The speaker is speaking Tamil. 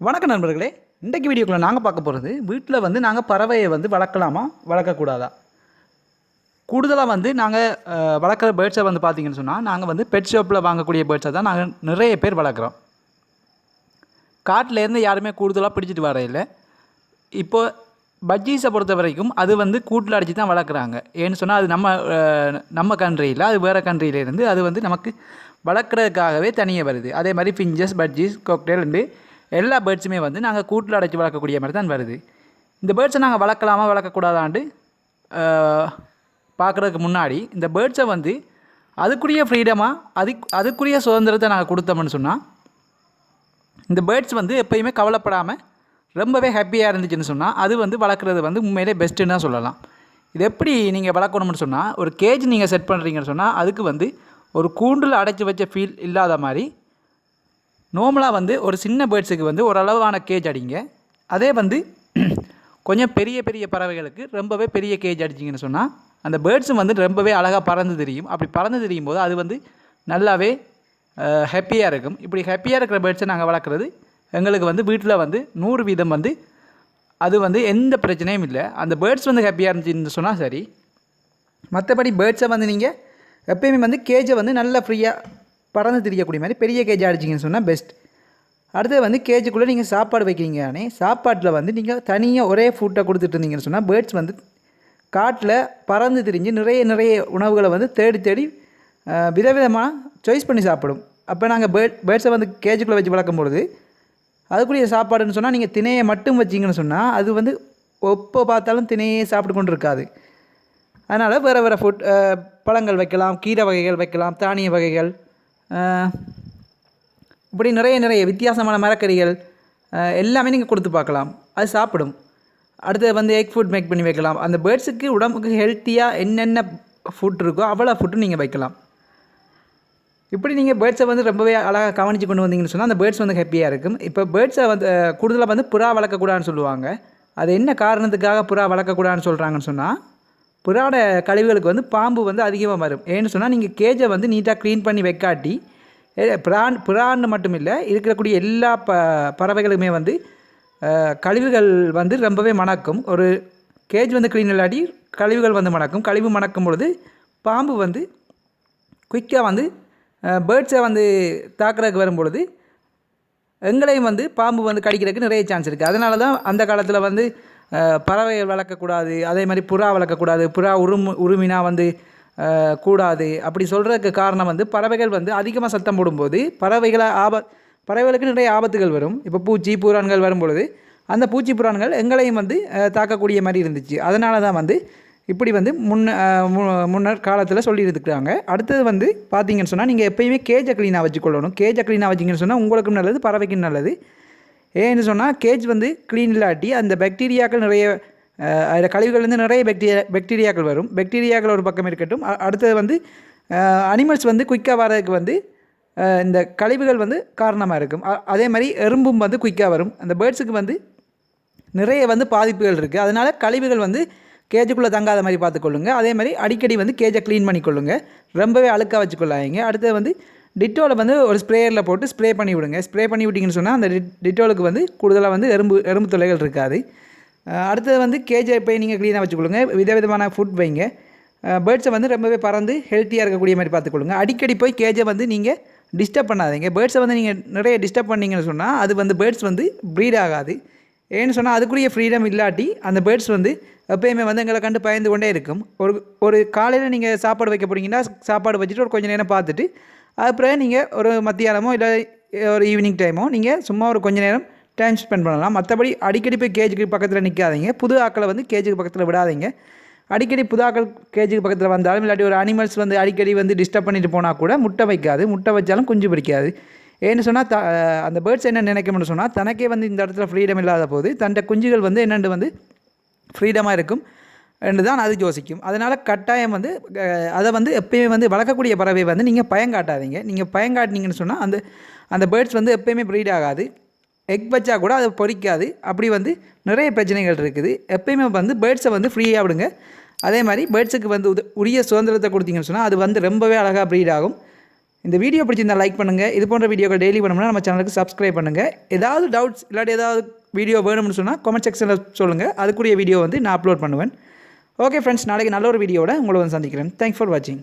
வணக்கம் நண்பர்களே. இன்றைக்கு வீடியோக்குள்ள நாங்கள் பார்க்க போகிறது வீட்டில் வந்து நாங்கள் பறவையை வந்து வளர்க்கலாமா வளர்க்கக்கூடாதா? கூடுதலாக வந்து நாங்கள் வளர்க்குற பேர்ட்ஸை வந்து பார்த்தீங்கன்னு சொன்னால் நாங்கள் வந்து பெட் ஷாப்பில் வாங்கக்கூடிய பேர்ட்ஸை தான் நாங்கள் நிறைய பேர் வளர்க்குறோம். காட்டிலேருந்து யாருமே கூடுதலாக பிடிச்சிட்டு வர இப்போது இப்போ பஜ்ஜீஸை பொறுத்த வரைக்கும் அது வந்து கூட்டில் அடித்து தான் வளர்க்குறாங்க. ஏன்னு சொன்னால் அது நம்ம நம்ம கண்ட்ரியில் அது வேறு கண்ட்ரியிலேருந்து அது வந்து நமக்கு வளர்க்குறதுக்காகவே தனியாக வருது. அதே மாதிரி ஃபிஞ்சஸ் பட்ஜீஸ் கொக்டேல் எல்லா பேர்ட்ஸுமே வந்து நாங்கள் கூட்டில் அடைச்சி வளர்க்கக்கூடிய மாதிரி தான் வருது. இந்த பேர்ட்ஸை நாங்கள் வளர்க்கலாமா வளர்க்கக்கூடாதாண்டு பார்க்குறதுக்கு முன்னாடி இந்த பேர்ட்ஸை வந்து அதுக்குரிய ஃப்ரீடமாக அது அதுக்குரிய சுதந்திரத்தை நாங்கள் கொடுத்தோம்னு சொன்னால் இந்த பேர்ட்ஸ் வந்து எப்பயுமே கவலைப்படாமல் ரொம்பவே ஹாப்பியாக இருந்துச்சுன்னு சொன்னால் அது வந்து வளர்க்குறது வந்து உண்மையிலே பெஸ்ட்டுன்னு தான் சொல்லலாம். இது எப்படி நீங்கள் வளர்க்கணும்னு சொன்னால் ஒரு கேஜ் நீங்கள் செட் பண்ணுறீங்கன்னு சொன்னால் அதுக்கு வந்து ஒரு கூண்டில் அடைச்சி வச்ச ஃபீல் இல்லாத மாதிரி நார்மலாக வந்து ஒரு சின்ன பேர்ட்ஸுக்கு வந்து ஓரளவான கேஜ் அடிங்க. அதே வந்து கொஞ்சம் பெரிய பெரிய பறவைகளுக்கு ரொம்பவே பெரிய கேஜ் அடிச்சிங்கன்னு சொன்னால் அந்த பேர்ட்ஸும் வந்து ரொம்பவே அழகாக பறந்து தெரியும். அப்படி பறந்து தெரியும் போது அது வந்து நல்லாவே ஹாப்பியாக இருக்கும். இப்படி ஹாப்பியாக இருக்கிற பேர்ட்ஸை நாங்கள் வளர்க்குறது எங்களுக்கு வந்து வீட்டில் வந்து நூறு வீதம் வந்து அது வந்து எந்த பிரச்சனையும் இல்லை. அந்த பேர்ட்ஸ் வந்து ஹாப்பியாக இருந்துச்சுன்னு சொன்னால் சரி. மற்றபடி பேர்ட்ஸை வந்து நீங்கள் எப்பயுமே வந்து கேஜை வந்து நல்லா ஃப்ரீயாக பறந்து திரியக்கூடிய மாதிரி பெரிய கேஜ் அடிச்சிங்கன்னு சொன்னால் பெஸ்ட் அடுத்தது வந்து கேஜுக்குள்ளே நீங்கள் சாப்பாடு வைக்கிறீங்கன்னே சாப்பாட்டில் வந்து நீங்கள் தனியாக ஒரே ஃபுட்டை கொடுத்துட்டு இருந்தீங்கன்னு சொன்னால் பேர்ட்ஸ் வந்து காட்டில் பறந்து திரிஞ்சு நிறைய நிறைய உணவுகளை வந்து தேடி தேடி விதவிதமாக சாய்ஸ் பண்ணி சாப்பிடும். அப்போ நாங்கள் பேர்ட் பேர்ட்ஸை வந்து கேஜுக்குள்ளே வச்சு வளர்க்கும் பொழுது அதுக்குரிய சாப்பாடுன்னு சொன்னால் நீங்கள் திணையை மட்டும் வச்சிங்கன்னு சொன்னால் அது வந்து எப்போ பார்த்தாலும் திணையே சாப்பிட்டு கொண்டு இருக்காது அதனால் வேறு வேறு ஃபுட் பழங்கள் வைக்கலாம் கீரை வகைகள் வைக்கலாம் தானிய வகைகள் இப்படி நிறைய நிறைய வித்தியாசமான மரக்கறிகள் எல்லாமே நீங்கள் கொடுத்து பார்க்கலாம். அது சாப்பிடும். அடுத்து வந்து எக் ஃபுட் மேக் பண்ணி வைக்கலாம். அந்த பேர்ட்ஸுக்கு உடம்புக்கு ஹெல்த்தியாக என்னென்ன ஃபுட் இருக்கோ அவ்வளோ ஃபுட்டும் நீங்கள் வைக்கலாம். இப்படி நீங்கள் பேர்ட்ஸை வந்து ரொம்பவே அழகாக கவனித்து கொண்டு வந்தீங்கன்னு சொன்னால் அந்த பேர்ட்ஸ் வந்து ஹாப்பியாக இருக்கும். இப்போ பேர்ட்ஸை வந்து கூடுதலாக வந்து புறா வளர்க்கக்கூடாதுன்னு சொல்லுவாங்க. அது என்ன காரணத்துக்காக புறா வளர்க்கக்கூடாதுன்னு சொல்கிறாங்கன்னு சொன்னால் புறாவோட கழிவுகளுக்கு வந்து பாம்பு வந்து அதிகமாக வரும். ஏன்னு சொன்னால் நீங்கள் கேஜை வந்து நீட்டாக க்ளீன் பண்ணி வைக்காட்டி பிரான் புறான்னு மட்டும் இல்லை இருக்கக்கூடிய எல்லா ப பறவைகளுமே வந்து கழிவுகள் வந்து ரொம்பவே மணக்கும். ஒரு கேஜ் வந்து க்ளீன் இல்லாட்டி கழிவுகள் வந்து மணக்கும். கழிவு மணக்கும் பொழுது பாம்பு வந்து குயிக்காக வந்து பேர்ட்ஸை வந்து தாக்குறதுக்கு வரும்பொழுது எங்களையும் வந்து பாம்பு வந்து கடிக்கிறதுக்கு நிறைய சான்ஸ் இருக்குது அதனால தான் அந்த காலத்தில் வந்து பறவைகள் வளர்க்கக்கூடாது அதே மாதிரி புறா வளர்க்கக்கூடாது புறா உருமு உருமினா வந்து கூடாது. அப்படி சொல்கிறதுக்கு காரணம் வந்து பறவைகள் வந்து அதிகமாக சத்தம் போடும்போது பறவைகளை ஆப பறவைகளுக்கு நிறைய ஆபத்துகள் வரும். இப்போ பூச்சி புறான்கள் வரும்பொழுது அந்த பூச்சி புறான்கள் எங்களையும் வந்து தாக்கக்கூடிய மாதிரி இருந்துச்சு. அதனால தான் வந்து இப்படி வந்து முன்ன மு- முன்னர் காலத்தில் சொல்லியிருந்துக்கிறாங்க அடுத்தது வந்து பார்த்தீங்கன்னு சொன்னால் நீங்கள் எப்பயுமே கேஜை க்ளீனாக வச்சுக்கொள்ளணும். கேஜை க்ளீனாக வச்சிங்கன்னு சொன்னால் உங்களுக்கும் நல்லது பறவைக்கும் நல்லது. ஏன்னு சொன்னால் கேஜ் வந்து க்ளீன் இல்லாட்டி அந்த பாக்டீரியாக்கள் நிறைய அதில் கழிவுகள்லேருந்து நிறைய பாக்டீரியா பாக்டீரியாக்கள் வரும். பாக்டீரியாக்கள் ஒரு பக்கம் இருக்கட்டும். அடுத்தது வந்து அனிமல்ஸ் வந்து குயிக்காக வரதுக்கு வந்து இந்த கழிவுகள் வந்து காரணமாக இருக்கும். அதே மாதிரி எறும்பும் வந்து குயிக்காக வரும். அந்த பேர்ட்ஸுக்கு வந்து நிறைய வந்து பாதிப்புகள் இருக்குது அதனால் கழிவுகள் வந்து கேஜுக்குள்ளே தங்காத மாதிரி பார்த்துக்கொள்ளுங்க. அதே மாதிரி அடிக்கடி வந்து கேஜை க்ளீன் பண்ணிக்கொள்ளுங்க. ரொம்பவே அழுக்காக வச்சுக்கொள்ளாதீங்க. அடுத்தது வந்து டிட்டோலை வந்து ஒரு ஸ்ப்ரேயரில் போட்டு ஸ்ப்ரே பண்ணி விடுங்க. ஸ்ப்ரே பண்ணி விட்டிங்கன்னு சொன்னால் அந்த டிட்டோலுக்கு வந்து கூடுதலாக வந்து எறும்பு எறும்பு தொலைகள் இருக்காது. அடுத்தது வந்து கேஜை போய் நீங்கள் க்ளீனாக வச்சுக்கொள்ளுங்க. விதவிதமான ஃபுட் வைங்க. பேர்ட்ஸை வந்து ரொம்பவே பறந்து ஹெல்த்தியாக இருக்கக்கூடிய மாதிரி பார்த்துக்கொள்ளுங்க. அடிக்கடி போய் கேஜை வந்து நீங்கள் டிஸ்டர்ப் பண்ணாதீங்க. பேர்ட்ஸை வந்து நீங்கள் நிறைய டிஸ்டர்ப் பண்ணீங்கன்னு சொன்னால் அது வந்து பேர்ட்ஸ் வந்து ப்ரீட் ஆகாது. ஏன்னு சொன்னால் அதுக்குரிய ஃப்ரீடம் இல்லாட்டி அந்த பேர்ட்ஸ் வந்து எப்பயுமே வந்து எங்களை கண்டு பயந்து கொண்டே இருக்கும். ஒரு ஒரு காலையில் நீங்கள் சாப்பாடு வைக்க போகிறீங்கன்னா சாப்பாடு வச்சுட்டு ஒரு கொஞ்சம் நேரம் பார்த்துட்டு அப்புறம் நீங்கள் ஒரு மத்தியானமோ இல்லை ஒரு ஈவினிங் டைமோ நீங்கள் சும்மா ஒரு கொஞ்ச நேரம் டைம் ஸ்பெண்ட் பண்ணலாம். மற்றபடி அடிக்கடி போய் கேஜுக்கு பக்கத்தில் நிற்காதீங்க புது ஆக்களை வந்து கேஜுக்கு பக்கத்தில் விடாதீங்க. அடிக்கடி புது ஆக்கள் கேஜுக்கு பக்கத்தில் வந்தாலும் இல்லாட்டி ஒரு அனிமல்ஸ் வந்து அடிக்கடி வந்து டிஸ்டர்ப் பண்ணிட்டு போனால் கூட முட்டை வைக்காது. முட்டை வச்சாலும் குஞ்சு பிடிக்காது. ஏன்னு சொன்னால் த அந்த பேர்ட்ஸ் என்ன நினைக்கும்னு சொன்னால் தனக்கே வந்து இந்த இடத்துல ஃப்ரீடம் இல்லாத போது தன்ட குஞ்சுகள் வந்து என்னென்று வந்து ஃப்ரீடமாக இருக்கும். என்று தான் அது யோசிக்கும். அதனால் கட்டாயம் வந்து அதை வந்து எப்பயுமே வந்து வளர்க்கக்கூடிய பறவை வந்து நீங்கள் பயங்காட்டாதீங்க நீங்கள் பயங்காட்டினீங்கன்னு சொன்னால் அந்த அந்த பேர்ட்ஸ் வந்து எப்பயுமே ப்ரீட் ஆகாது. எக் வச்சா கூட அதை பொறிக்காது. அப்படி வந்து நிறைய பிரச்சனைகள் இருக்குது. எப்பயுமே வந்து பேர்ட்ஸை வந்து ஃப்ரீயாக விடுங்க. அதே மாதிரி பேர்ட்ஸுக்கு வந்து உத உரிய சுதந்திரத்தை கொடுத்தீங்கன்னு சொன்னால் அது வந்து ரொம்பவே அழகாக ப்ரீட் ஆகும். இந்த வீடியோ பிடிச்சிருந்தால் லைக் பண்ணுங்கள் இது போன்ற வீடியோக்கள் டெய்லி பண்ணோம்னா நம்ம சேனலுக்கு சப்ஸ்கிரைப் பண்ணுங்கள் ஏதாவது டவுட்ஸ் இல்லாட்டி ஏதாவது வீடியோ வேணும்னு சொன்னால் கமெண்ட் செக்ஷனில் சொல்லுங்கள் அதுக்குரிய வீடியோ வந்து நான் அப்லோட் பண்ணுவேன். ஓகே ஃப்ரெண்ட்ஸ் நாளைக்கு நல்ல ஒரு வீடியோவில் உங்களை வந்து சந்திக்கிறேன். தேங்க்ஸ் ஃபார் வாட்சிங்